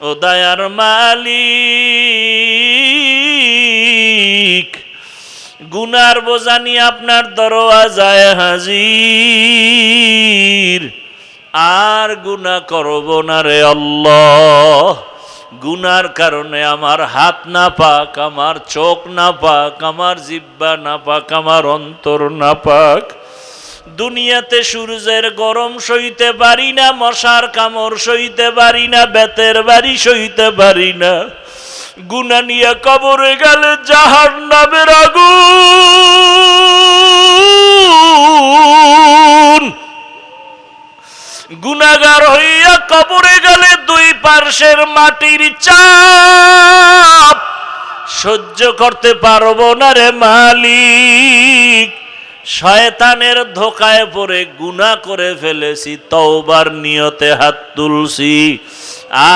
উদয়ার মালিক, গুনার বোঝানি আপনার দরওয়াজায় হাজির। আর গুনা করব না রে আল্লাহ, গুনার কারণে আমার হাত না পাক, আমার চোখ না পাক, আমার জিব্বা না পাক, আমার অন্তর না পাক। দুনিয়াতে সূর্যের গরম সইতে পারি না, মশার কামড় সইতে পারি না, বেতের বাড়ি সইতে পারি না। গুনা কবরে গেলে জাহার নামের আগুন। গুনাগার হইয়া কবরে গেলে দুই পার্শ্বের মাটির চাপ সহ্য করতে পারব না রে মালিক। শয়তানের ধোকায় পড়ে গুনাহ করে ফেলেছি, তওবার নিয়তে হাত তুলছি।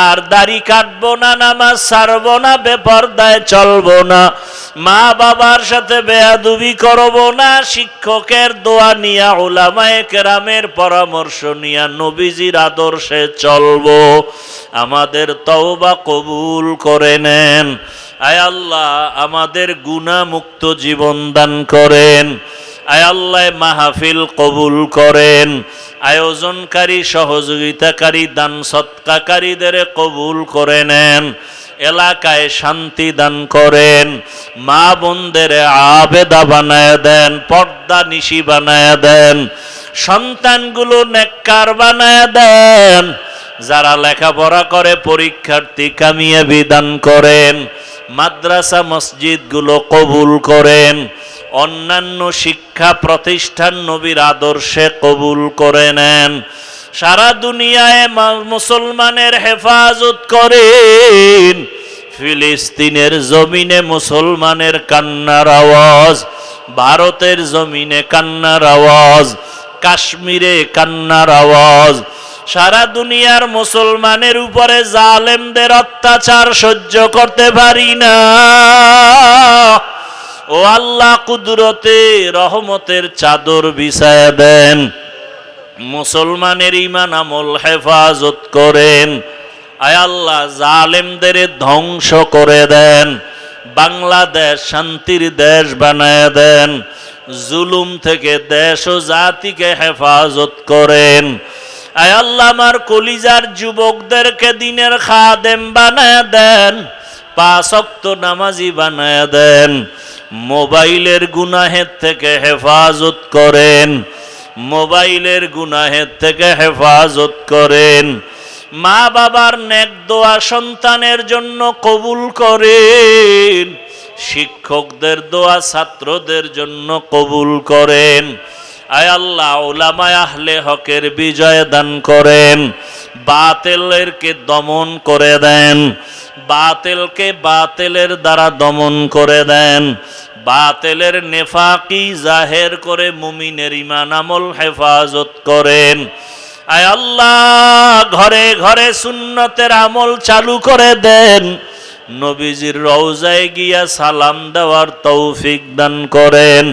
আর দাড়ি কাটবো না, নামাজ ছাড়বো না, বেপরদায় চলবো না, মা বাবার সাথে বেয়াদুবি করব না, শিক্ষকের দোয়া নিয়া ওলামায়ে কেরামের পরামর্শ নিয়া, নবীজির আদর্শে চলবো। আমাদের তওবা কবুল করে নেন। আয় আল্লাহ, আমাদের গুণামুক্ত জীবন দান করেন। আয় আল্লাহ মাহফিল কবুল করেন। আয়োজনকারী, সহযোগিতাকারী, দান সৎকাকারীদের কবুল করে নেন। এলাকায় শান্তি দান করেন। মা বোনদের আবেদা বানায় দেন, পর্দা নিশি বানায় দেন, সন্তানগুলো নেককার বানায় দেন। যারা লেখাপড়া করে, পরীক্ষার্থী কামিয়ে বিধান করেন। মাদ্রাসা, মসজিদগুলো কবুল করেন। অন্যান্য শিক্ষা প্রতিষ্ঠান নবীর আদর্শে কবুল করে নেন। সারা দুনিয়ায় মুসলমানের হেফাজত করেন। ফিলিস্তিনের জমিনে মুসলমানের কান্নার আওয়াজ, ভারতের জমিনে কান্নার আওয়াজ, কাশ্মীরে কান্নার আওয়াজ। সারা দুনিয়ার মুসলমানের উপরে জালেমদের অত্যাচার সহ্য করতে পারি না। ও আল্লাহ কুদরতে রহমতের চাদর বিছায়া দেন। মুসলমানের ইমান আমল হেফাজত করেন। আয় আল্লাহ, জালেমদের ধ্বংস করে দেন। বাংলাদেশ শান্তির দেশ বানায় দেন। জুলুম থেকে দেশ ও জাতিকে হেফাজত করেন। আয় আল্লাহ, আমার কলিজার যুবকদেরকে দিনের খাদেম বানায় দেন। পাঁচক্ত নামাজি বানায় দেন। মোবাইলের গুনাহের থেকে হেফাজত করেন। মোবাইলের গুনাহের থেকে হেফাজত করেন। মা বাবার নেক দোয়া সন্তানের জন্য কবুল করেন। শিক্ষকদের দোয়া ছাত্রদের জন্য কবুল করেন। আয় আল্লাহ, ওলামায় আহলে হকের বিজয় দান করেন। বাতেলেরকে দমন করে দেন। বাতেলকে বাতেলের দ্বারা দমন করে দেন। বাতেলের নেফাকি জাহের করে মুমিনের ইমান আমল হেফাজত করেন। আয় আল্লাহ, ঘরে ঘরে সুন্নতের আমল চালু করে দেন। নবীজির রওজায় গিয়া সালাম দেওয়ার তৌফিক দান করেন।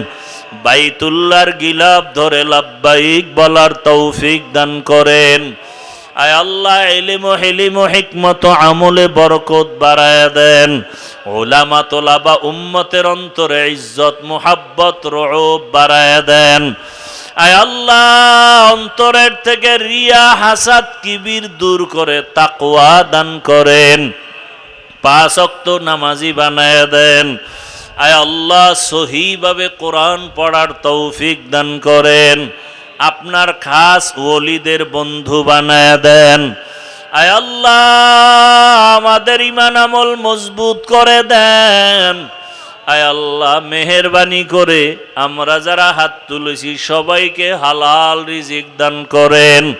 বাইতুল্লার গিলাপ ধরে লাব্বাইক বলার তৌফিক দান করেন। আয় আল্লাহ এলিম হেলিম হিকমত আমলে বরকত বাড়ায় দেন। ওলামা তোলাবা উম্মতের অন্তরে ইজ্জত, মুহাব্বত রোব বাড়ায় দেন। আয় আল্লাহ, অন্তরের থেকে রিয়া, হাসাদ, কিবির দূর করে, তাকওয়া দান করেন। পাঁচ অক্ত নামাজি বানায় দেন। আয় আল্লাহ, সহিভাবে কোরআন পড়ার তৌফিক দান করেন। আপনার খাস ওলিদের বন্ধু বানায় দেন। আয় আল্লাহ, আমাদের ইমান আমল মজবুত করে দেন। আয় আল্লাহ, মেহরবানি করে আমরা যারা হাত তুলেছি, সবাইকে হালাল রিজিক দান করেন।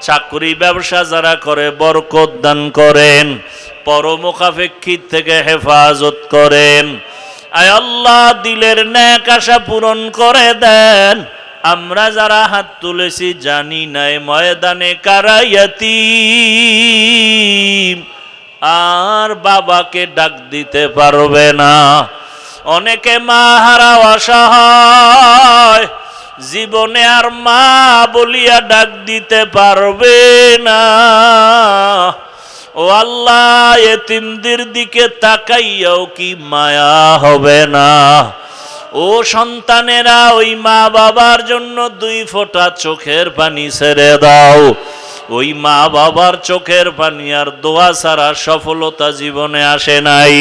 চাকরি ব্যবসা যারা করে, বরকত দান করেন। পরমুখাপেক্ষিত থেকে হেফাজত করেন। আয় আল্লাহ, দিলের ন্যাক আশা পূরণ করে দেন। আমরা যারা হাত তুলেছি জানি নাই ময়দানে কারাইয়াতি আর বাবাকে ডাক দিতে পারবে না। অনেকে মা হারা অসহায়। জীবনে আর মা বলিয়া ডাক দিতে পারবে না। ও আল্লাহ, এতিমদের দিকে তাকাইয়াও কি মায়া হবে না। ও সন্তানেরা, ওই মা বাবার জন্য দুই ফোঁটা চোখের পানি ছেড়ে দাও। ওই মা বাবার চোখের পানি আর দোয়া ছাড়া সফলতা জীবনে আসে নাই।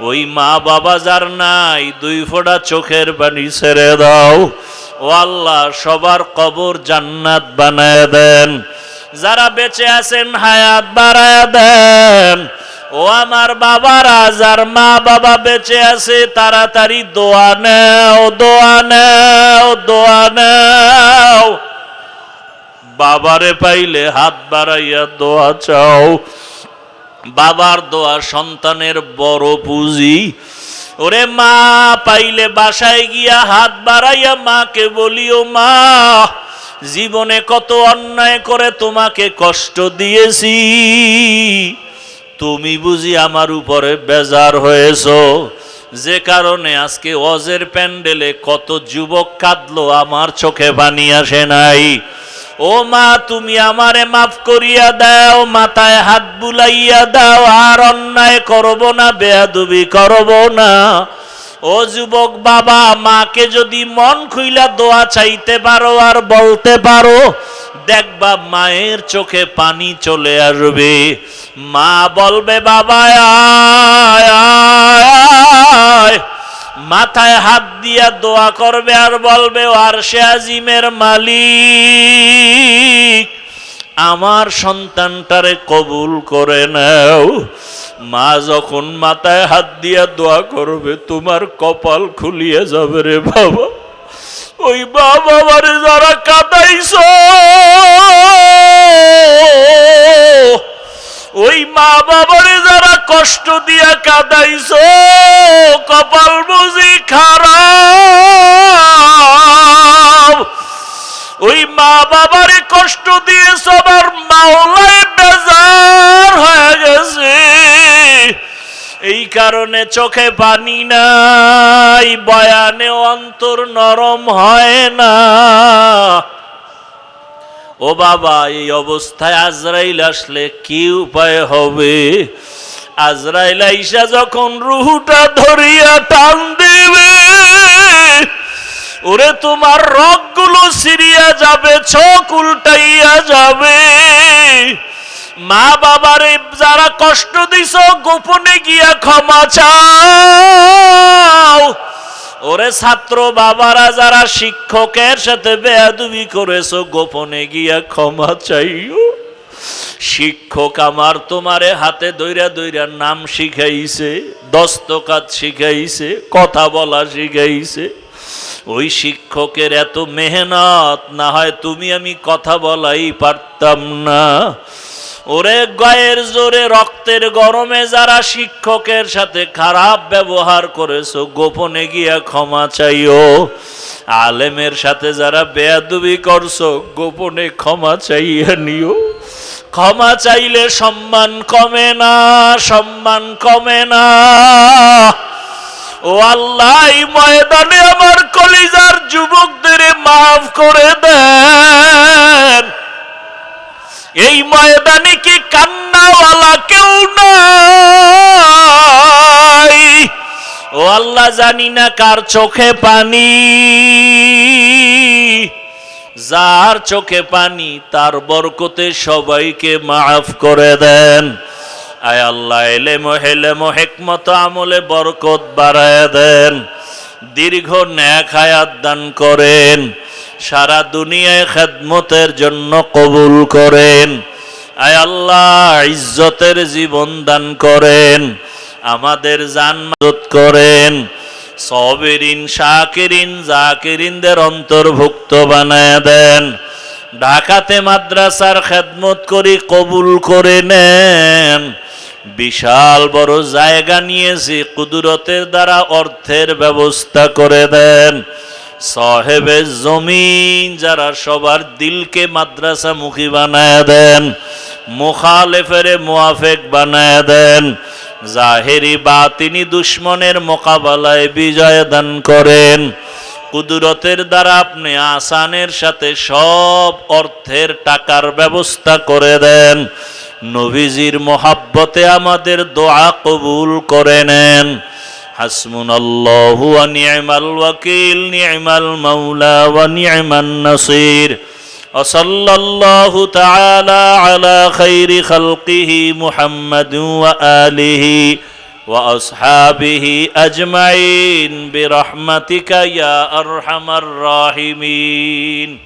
ওই মা বাবা যার নাই, দুই ফোঁটা চোখের পানি ছেড়ে দাও। ও আল্লাহ, সবার কবর জান্নাত বানায় দেন। যারা বেঁচে আছেন, হায়াত বাড়ায় দেন। ও আমার বাবারা যার মা বাবা বেঁচে আছে, তাড়াতাড়ি দোয়া নেও দোয়া নেও দোয়া নেও। বাবারে পাইলে হাত বাড়াইয়া দোয়া চাও। বাবার দোয়া সন্তানের বড় পুঁজি। ওরে মা, পাইলে বাসায় গিয়া হাত বাড়াইয়া মাকে বলিও, মা, জীবনে কত অন্যায় করে তোমাকে কষ্ট দিয়েছি। তুমি বুঝি আমার উপরে বেজার হয়েছ? যে কারণে আজকে অজের প্যান্ডেলে কত যুবক কাঁদলো, আমার চোখে পানি আসে নাই। ও মা, তুমি আমারে মাফ করিয়া দাও, মাথায় হাত বুলাইয়া দাও, আর অন্যায় করব না, বেয়াদুবি করব না। ও যুবক বাবা, মাকে যদি মন খুইলা দোয়া চাইতে পারো আর বলতে পারো দেখবা মায়ের চোখে পানি চলে আসবে। মা বলবে, বাবা। মাথায় হাত দিয়া দোয়া করবে আর বলবে, আর সে আজিমের মালিক। আমার সন্তানটারে কবুল করে নাও। মা যখন মাথায় হাত দিয়া দোয়া করবে, তোমার কপাল খুলিয়ে যাবে রে বাবা। ওই বাবা যারা কাদাইছ, ওই মা বাবারে যারা কষ্ট দিয়া কাদাইছ, কপাল বুঝি খারাপ। ওই মা বাবারে কষ্ট দিয়ে সবার মাওলায় কারণে চোখে পানি নাই, বয়ানে অন্তর নরম হয় না। ও বাবা, এই অবস্থায় আজরাইল আসলে কি উপায় হবে? আজরাইল আইসা যখন রুহুটা ধরিয়া টান দেবে, ওরে তোমার রগগুলো সিরিয়া যাবে, চোখ উল্টাইয়া যাবে। মা বাবারে যারা কষ্ট দিছ, গোপনে গিয়া ক্ষমা চাও। ওরে ছাত্র বাবারা, যারা শিক্ষকের সাথে বেয়াদুবি করেছ, গোপনে গিয়া ক্ষমা চাইও। শিক্ষক আমার তোমারে হাতে দৈরা দৈরা নাম শিখাইছে দস্তকাত শিখাইছে, কথা বলা শিখাইছে। ওই শিক্ষকের এত মেহনত, না হয় তুমি আমি কথা বলাই পারতাম না। ওরে গায়ের জোরে রক্তের গরমে যারা শিক্ষকের সাথে খারাপ ব্যবহার করেছ, গোপনে গিয়া ক্ষমা চাইও। আলেমের সাথে যারা বেয়াদুবি করছ, গোপনে ক্ষমা চাইয়া নিও। ক্ষমা চাইলে সম্মান কমে না, সম্মান কমে না। ও আল্লাহ ময়দানে আমার কলিজার যুবকদের মাফ করে দেন। এই ময়দানে কি কান্নাওয়ালা কেউ নাই? ও আল্লাহ জানি না কার চোখে পানি। যার চোখে পানি, তার বরকতে সবাইকে মাফ করে দেন। আয় আল্লাহ এলে মহেলে হেকমত আমলে বরকত বাড়ায় দেন। দীর্ঘ ন্যাক হায়াত দান করেন। সারা দুনিয়ায় খেদমতের জন্য কবুল করেন। আয় আল্লাহ, ইজ্জতের জীবন দান করেন, আমাদের জান মদত করেন, সবেরিন, শাকিরিন, জাকিরিনদের অন্তর্ভুক্ত বানায় দেন, ঢাকাতে মাদ্রাসার খেদমত করি কবুল করে নেন, বিশাল বড় জায়গা নিয়েছি, কুদরতের দ্বারা অর্থের ব্যবস্থা করে দেন সাহেবে জমিন যারা সবার দিলকে মাদ্রাসা মুখী বানায় দেন মুখালেফের মুয়াফেক বানায় দেন। জাহেরি বা তিনি দুশ্মনের মোকাবেলায় বিজয় দান করেন। কুদরতের দ্বারা আপনি আসানের সাথে সব অর্থের টাকার ব্যবস্থা করে দেন। নবীজির মোহাব্বতে আমাদের দোয়া কবুল করে নেন। হাসমুন আল্লাহু ওয়াকিল, নিয়মাল মাওলা ওয়া নিয়মান নাসির। وصلى الله تعالى على خير خلقه محمد وآله وأصحابه أجمعين برحمتك يا أرحم الراحمين